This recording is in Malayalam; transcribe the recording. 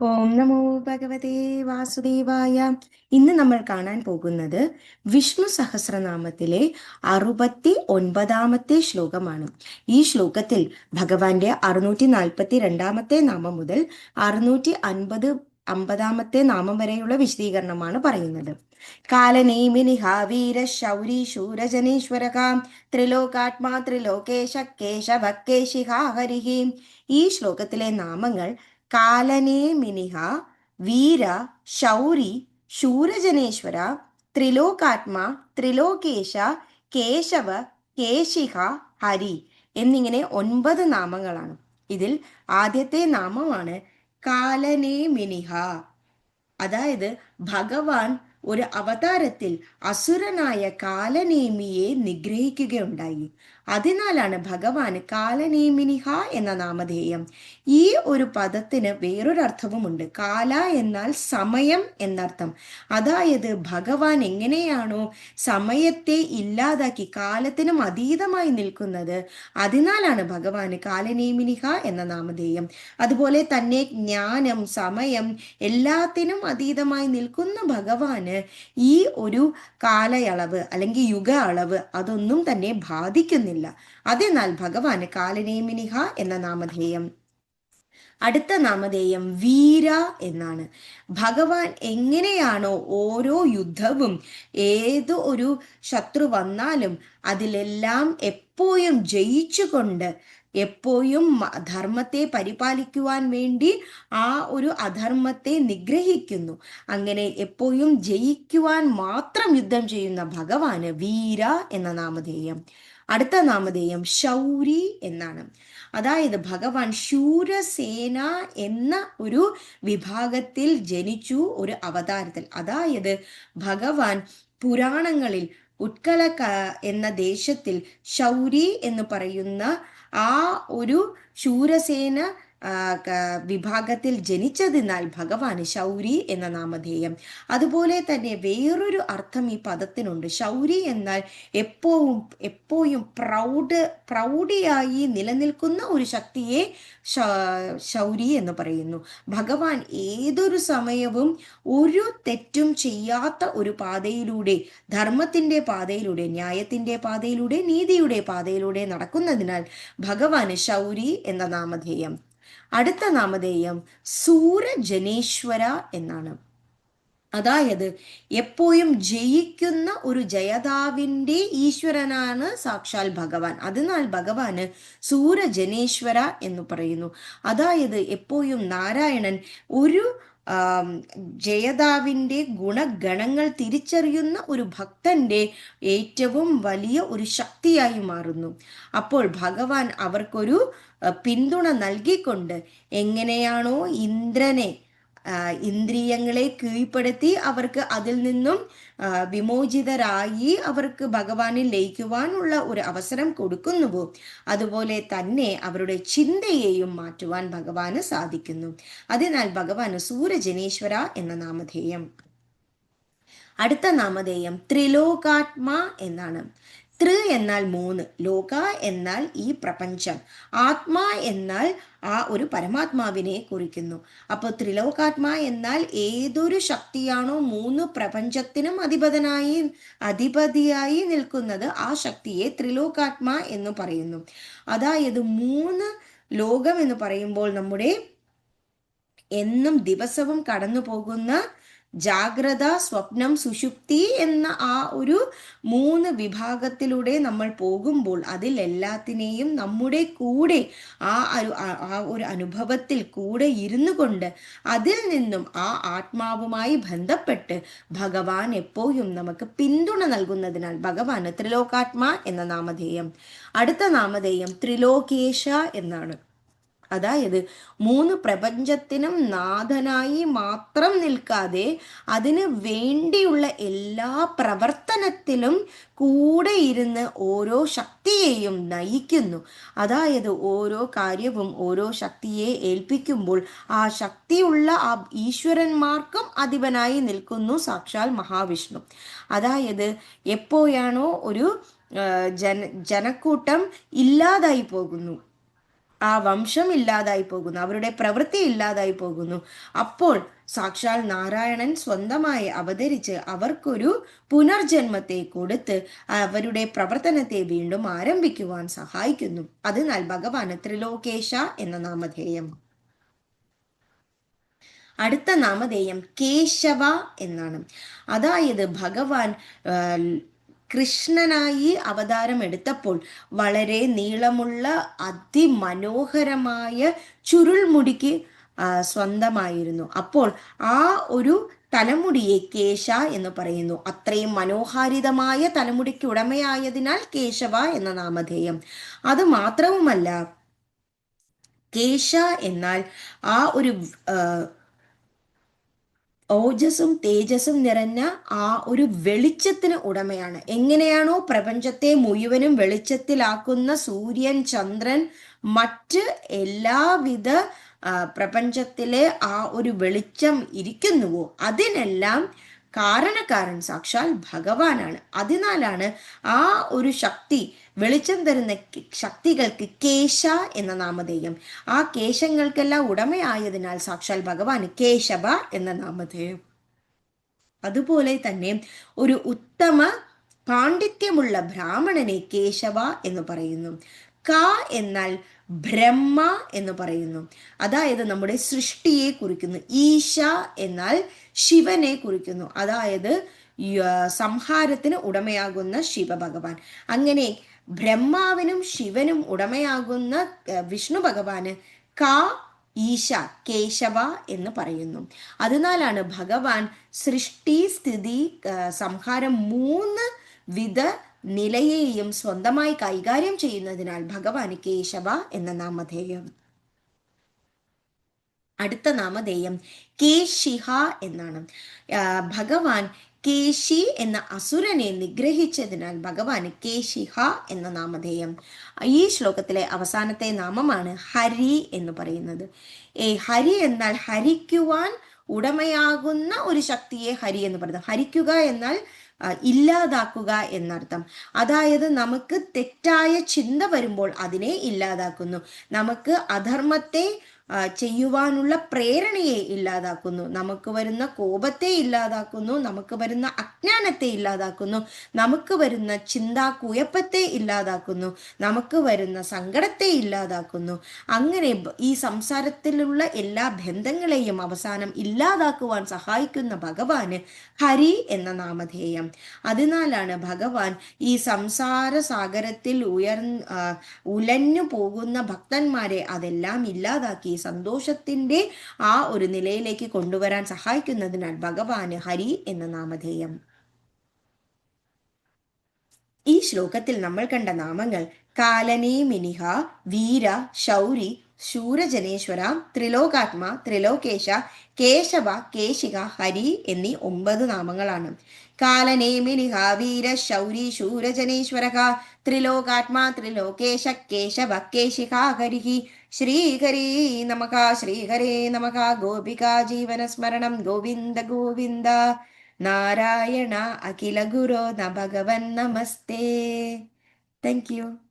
ഓം നമോ ഭഗവതേ വാസുദേവായ. ഇന്ന് നമ്മൾ കാണാൻ പോകുന്നത് വിഷ്ണു സഹസ്രനാമത്തിലെ അറുപത്തി ഒൻപതാമത്തെ ശ്ലോകമാണ്. ഈ ശ്ലോകത്തിൽ ഭഗവാന്റെ അറുന്നൂറ്റി നാൽപ്പത്തി രണ്ടാമത്തെ നാമം മുതൽ അറുന്നൂറ്റി അൻപത് അമ്പതാമത്തെ നാമം വരെയുള്ള വിശദീകരണമാണ് പറയുന്നത്. ത്രിലോകാത്മാ ത്രിലോകേശ കേശവ കേശിഹാഹരിഹി ഈ ശ്ലോകത്തിലെ നാമങ്ങൾ കാലനേ മിനിഹ വീര ശൗരി ശൂരജനേശ്വര ത്രിലോകാത്മ ത്രിലോകേശ കേശവ കേശിഹ ഹരി എന്നിങ്ങനെ ഒൻപത് നാമങ്ങളാണ്. ഇതിൽ ആദ്യത്തെ നാമമാണ് കാലനേ മിനിഹ. അതായത് ഭഗവാൻ ഒരു അവതാരത്തിൽ അസുരനായ കാലനേമിയെ നിഗ്രഹിക്കുകയുണ്ടായി. അതിനാലാണ് ഭഗവാന് കാലനേമിനിഹ എന്ന നാമധേയം. ഈ ഒരു പദത്തിന് വേറൊരർത്ഥവുമുണ്ട്. കാല എന്നാൽ സമയം എന്നർത്ഥം. അതായത് ഭഗവാൻ എങ്ങനെയാണോ സമയത്തെ ഇല്ലാതാക്കി കാലത്തിനും അതീതമായി നിൽക്കുന്നത് അതിനാലാണ് ഭഗവാന് കാലനേമിനിഹ എന്ന നാമധേയം. അതുപോലെ തന്നെ ജ്ഞാനം സമയം എല്ലാത്തിനും അതീതമായി നിൽക്കുന്ന ഭഗവാന് ഈ ഒരു കാലയളവ് അല്ലെങ്കിൽ യുഗ അളവ് അതൊന്നും തന്നെ ബാധിക്കുന്നില്ല. അതിനാൽ ഭഗവാന് കാലനേമിനിഹ എന്ന നാമധേയം. അടുത്ത നാമധേയം വീര എന്നാണ്. ഭഗവാൻ എങ്ങനെയാണോ ഓരോ യുദ്ധവും ഏത് ഒരു ശത്രു വന്നാലും അതിലെല്ലാം എപ്പോഴും ജയിച്ചുകൊണ്ട് എപ്പോഴും ധർമ്മത്തെ പരിപാലിക്കുവാൻ വേണ്ടി ആ ഒരു അധർമ്മത്തെ നിഗ്രഹിക്കുന്നു. അങ്ങനെ എപ്പോഴും ജയിക്കുവാൻ മാത്രം യുദ്ധം ചെയ്യുന്ന ഭഗവാന് വീര എന്ന നാമധേയം. അടുത്ത നാമധേയം ശൗരി എന്നാണ്. അതായത് ഭഗവാൻ ശൂരസേന എന്ന ഒരു വിഭാഗത്തിൽ ജനിച്ചു ഒരു അവതാരത്തിൽ. അതായത് ഭഗവാൻ പുരാണങ്ങളിൽ ഉത്കല എന്ന ദേശത്തിൽ ശൗരി എന്ന് പറയുന്ന ആ ഒരു ശൂരസേന വിഭാഗത്തിൽ ജനിച്ചതിനാൽ ഭഗവാന് ശൗരി എന്ന നാമധേയം. അതുപോലെ തന്നെ വേറൊരു അർത്ഥം ഈ പദത്തിനുണ്ട്. ശൗരി എന്നാൽ എപ്പോഴും എപ്പോഴും പ്രൗഡ് പ്രൗഢിയായി നിലനിൽക്കുന്ന ഒരു ശക്തിയെ ശൗരി എന്ന് പറയുന്നു. ഭഗവാൻ ഏതൊരു സമയവും ഒരു തെറ്റും ചെയ്യാത്ത ഒരു പാതയിലൂടെ ധർമ്മത്തിന്റെ പാതയിലൂടെ ന്യായത്തിന്റെ പാതയിലൂടെ നീതിയുടെ പാതയിലൂടെ നടക്കുന്നതിനാൽ ഭഗവാന് ശൗരി എന്ന നാമധേയം. അടുത്ത നാമധേയം സൂരജനേശ്വര എന്നാണ്. അതായത് എപ്പോഴും ജയിക്കുന്ന ഒരു ജയതാവിന്റെ ഈശ്വരനാണ് സാക്ഷാൽ ഭഗവാൻ. അതിനാൽ ഭഗവാന് സൂരജനേശ്വര എന്ന് പറയുന്നു. അതായത് എപ്പോഴും നാരായണൻ ഒരു ജയതാവിന്റെ ഗുണഗണങ്ങൾ തിരിച്ചറിയുന്ന ഒരു ഭക്തന്റെ ഏറ്റവും വലിയ ഒരു ശക്തിയായി മാറുന്നു. അപ്പോൾ ഭഗവാൻ അവർക്കൊരു പിന്തുണ നൽകിക്കൊണ്ട് എങ്ങനെയാണോ ഇന്ദ്രനെ ഇന്ദ്രിയങ്ങളെ കീഴ്പ്പെടുത്തി അവർക്ക് അതിൽ നിന്നും വിമോചിതരായി അവർക്ക് ഭഗവാനിൽ ലയിക്കുവാനുള്ള ഒരു അവസരം കൊടുക്കുന്നുവോ? അതുപോലെ തന്നെ അവരുടെ ചിന്തയെയും മാറ്റുവാൻ ഭഗവാന് സാധിക്കുന്നു. അതിനാൽ ഭഗവാന് സൂര്യജനീശ്വര എന്ന നാമധേയം. അടുത്ത നാമധേയം ത്രിലോകാത്മ എന്നാണ്. ത്രി എന്നാൽ മൂന്ന് ലോക എന്നാൽ ഈ പ്രപഞ്ചം ആത്മാ എന്നാൽ ആ ഒരു പരമാത്മാവിനെ കുറിക്കുന്നു. അപ്പോൾ ത്രിലോകാത്മാ എന്നാൽ ഏതൊരു ശക്തിയാണോ മൂന്ന് പ്രപഞ്ചത്തിനും അധിപതനായി അധിപതിയായി നിൽക്കുന്നത് ആ ശക്തിയെ ത്രിലോകാത്മാ എന്ന് പറയുന്നു. അതായത് മൂന്ന് ലോകം എന്ന് പറയുമ്പോൾ നമ്മുടെ എന്നും ദിവസവും കടന്നു പോകുന്ന ജാഗ്രത സ്വപ്നം സുഷുപ്തി എന്ന ആ ഒരു മൂന്ന് വിഭാഗത്തിലൂടെ നമ്മൾ പോകുമ്പോൾ അതിൽ എല്ലാത്തിനെയും നമ്മുടെ കൂടെ ആ ഒരു ആ ഒരു അനുഭവത്തിൽ കൂടെ ഇരുന്നു കൊണ്ട് അതിൽ നിന്നും ആ ആത്മാവുമായി ബന്ധപ്പെട്ട് ഭഗവാൻ എപ്പോഴും നമുക്ക് പിന്തുണ നൽകുന്നതിനാൽ ഭഗവാന് ത്രിലോകാത്മ എന്ന നാമധേയം. അടുത്ത നാമധേയം ത്രിലോകേശ എന്നാണ്. അതായത് മൂന്ന് പ്രപഞ്ചത്തിനും നാഥനായി മാത്രം നിൽക്കാതെ അതിന് വേണ്ടിയുള്ള എല്ലാ പ്രവർത്തനത്തിലും കൂടെ ഇരുന്ന് ഓരോ ശക്തിയെയും നയിക്കുന്നു. അതായത് ഓരോ കാര്യവും ഓരോ ശക്തിയെ ഏൽപ്പിക്കുമ്പോൾ ആ ശക്തിയുള്ള ആ ഈശ്വരന്മാർക്കും അധിപനായി നിൽക്കുന്നു സാക്ഷാൽ മഹാവിഷ്ണു. അതായത് എപ്പോഴാണോ ഒരു ജന ജനക്കൂട്ടം ഇല്ലാതായി പോകുന്നു. ആ വംശം ഇല്ലാതായി പോകുന്നു. അവരുടെ പ്രവൃത്തി ഇല്ലാതായി പോകുന്നു. അപ്പോൾ സാക്ഷാൽ നാരായണൻ സ്വന്തമായി അവതരിച്ച് അവർക്കൊരു പുനർജന്മത്തെ കൊടുത്ത് അവരുടെ പ്രവർത്തനത്തെ വീണ്ടും ആരംഭിക്കുവാൻ സഹായിക്കുന്നു. അതിനാൽ ഭഗവാന് ത്രിലോകേശ എന്ന നാമധേയം. അടുത്ത നാമധേയം കേശവ എന്നാണ്. അതായത് ഭഗവാൻ കൃഷ്ണനായി അവതാരം എടുത്തപ്പോൾ വളരെ നീളമുള്ള അതിമനോഹരമായ ചുരുൾമുടിക്ക് സ്വന്തമായിരുന്നു. അപ്പോൾ ആ ഒരു തലമുടിയെ കേശ എന്ന് പറയുന്നു. അത്രയും മനോഹാരിതമായ തലമുടിക്ക് ഉടമയായതിനാൽ കേശവ എന്ന നാമധേയം. അത് മാത്രവുമല്ല കേശ എന്നാൽ ആ ഒരു ഓജസ്സും തേജസ്സും നിറഞ്ഞ ആ ഒരു വെളിച്ചത്തിന് ഉടമയാണ്. എങ്ങനെയാണോ പ്രപഞ്ചത്തെ മുഴുവനും വെളിച്ചത്തിലാക്കുന്ന സൂര്യൻ ചന്ദ്രൻ മറ്റ് എല്ലാവിധ പ്രപഞ്ചത്തിലെ ആ ഒരു വെളിച്ചം ഇരിക്കുന്നുവോ? അതിനെല്ലാം കാരണക്കാരൻ സാക്ഷാൽ ഭഗവാനാണ്. അതിനാലാണ് ആ ഒരു ശക്തി വെളിച്ചം തരുന്ന ശക്തികൾക്ക് കേശ എന്ന നാമധേയം. ആ കേശങ്ങൾക്കെല്ലാം ഉടമയായതിനാൽ സാക്ഷാൽ ഭഗവാന് കേശവ എന്ന നാമധേയം. അതുപോലെ തന്നെ ഒരു ഉത്തമ പാണ്ഡിത്യമുള്ള ബ്രാഹ്മണനെ കേശവ എന്ന് പറയുന്നു. ക എന്നാൽ ബ്രഹ്മ എന്ന് പറയുന്നു. അതായത് നമ്മുടെ സൃഷ്ടിയെ കുറിക്കുന്നു. ഈശ എന്നാൽ ശിവനെ കുറിക്കുന്നു. അതായത് സംഹാരത്തിന് ഉടമയാകുന്ന ശിവഭഗവാൻ. അങ്ങനെ ബ്രഹ്മാവിനും ശിവനും ഉടമയാകുന്ന വിഷ്ണു ഭഗവാന് കാ ഈശ കേശവ എന്ന് പറയുന്നു. അതിനാലാണ് ഭഗവാൻ സൃഷ്ടി സ്ഥിതി സംഹാരം മൂന്ന് വിധ നിലയെയും സ്വന്തമായി കൈകാര്യം ചെയ്യുന്നതിനാൽ ഭഗവാന് കേശവ എന്ന നാമധേയം. അടുത്ത നാമധേയം കേശിഹ എന്നാണ്. ഭഗവാൻ കേശി എന്ന അസുരനെ നിഗ്രഹിച്ചതിനാൽ ഭഗവാന് കേശിഹ എന്ന നാമധേയം. ഈ ശ്ലോകത്തിലെ അവസാനത്തെ നാമമാണ് ഹരി എന്ന് പറയുന്നത്. ഏ ഹരി എന്നാൽ ഹരിക്കുവാൻ ഉടമയാകുന്ന ഒരു ശക്തിയെ ഹരി എന്ന് പറയുന്നത് ഹരിക്കുക എന്നാൽ ഇല്ലാതാക്കുക എന്നർത്ഥം. അതായത് നമുക്ക് തെറ്റായ ചിന്ത വരുമ്പോൾ അതിനെ ഇല്ലാതാക്കുന്നു. നമുക്ക് അധർമ്മത്തെ ചെയ്യുവാനുള്ള പ്രേരണയെ ഇല്ലാതാക്കുന്നു. നമുക്ക് വരുന്ന കോപത്തെ ഇല്ലാതാക്കുന്നു. നമുക്ക് വരുന്ന അജ്ഞാനത്തെ ഇല്ലാതാക്കുന്നു. നമുക്ക് വരുന്ന ചിന്താ കുഴപ്പത്തെ ഇല്ലാതാക്കുന്നു. നമുക്ക് വരുന്ന സങ്കടത്തെ ഇല്ലാതാക്കുന്നു. അങ്ങനെ ഈ സംസാരത്തിലുള്ള എല്ലാ ബന്ധങ്ങളെയും അവസാനം ഇല്ലാതാക്കുവാൻ സഹായിക്കുന്ന ഭഗവാന് ഹരി എന്ന നാമധേയം. അതിനാലാണ് ഭഗവാൻ ഈ സംസാര സാഗരത്തിൽ ഉയർ ഉലഞ്ഞു പോകുന്ന ഭക്തന്മാരെ അതെല്ലാം ഇല്ലാതാക്കി. സന്തോഷത്തിന്റെ ആ ഒരു നിലയിലേക്ക് കൊണ്ടുവരാൻ സഹായിക്കുന്നതിനാൽ ഭഗവാന് ഹരി എന്ന നാമധേയം. ഈ ശ്ലോകത്തിൽ നമ്മൾ കണ്ട നാമങ്ങൾ കാലനേ മിനിഹ വീര ശൗരി ശൂരജനേശ്വര ത്രിലോകാത്മ ത്രിലോകേശ കേശവ കേശിക ഹരി എന്നീ ഒമ്പത് നാമങ്ങളാണ്. കാലനേമിനിഹ വീര ശൗരി ശൂരജനേശ്വര ത്രിലോകാത്മാ ത്രിലോകേശ കേശവ കേശിക ഹരിഹി. ശ്രീഹരി നമക ശ്രീഹരേ നമക ഗോപികാ ജീവനസ്മരണം ഗോവിന്ദ ഗോവിന്ദ. നാരായണ അഖില ഗുരോ ന ഭഗവൻ നമസ്തേ. Thank you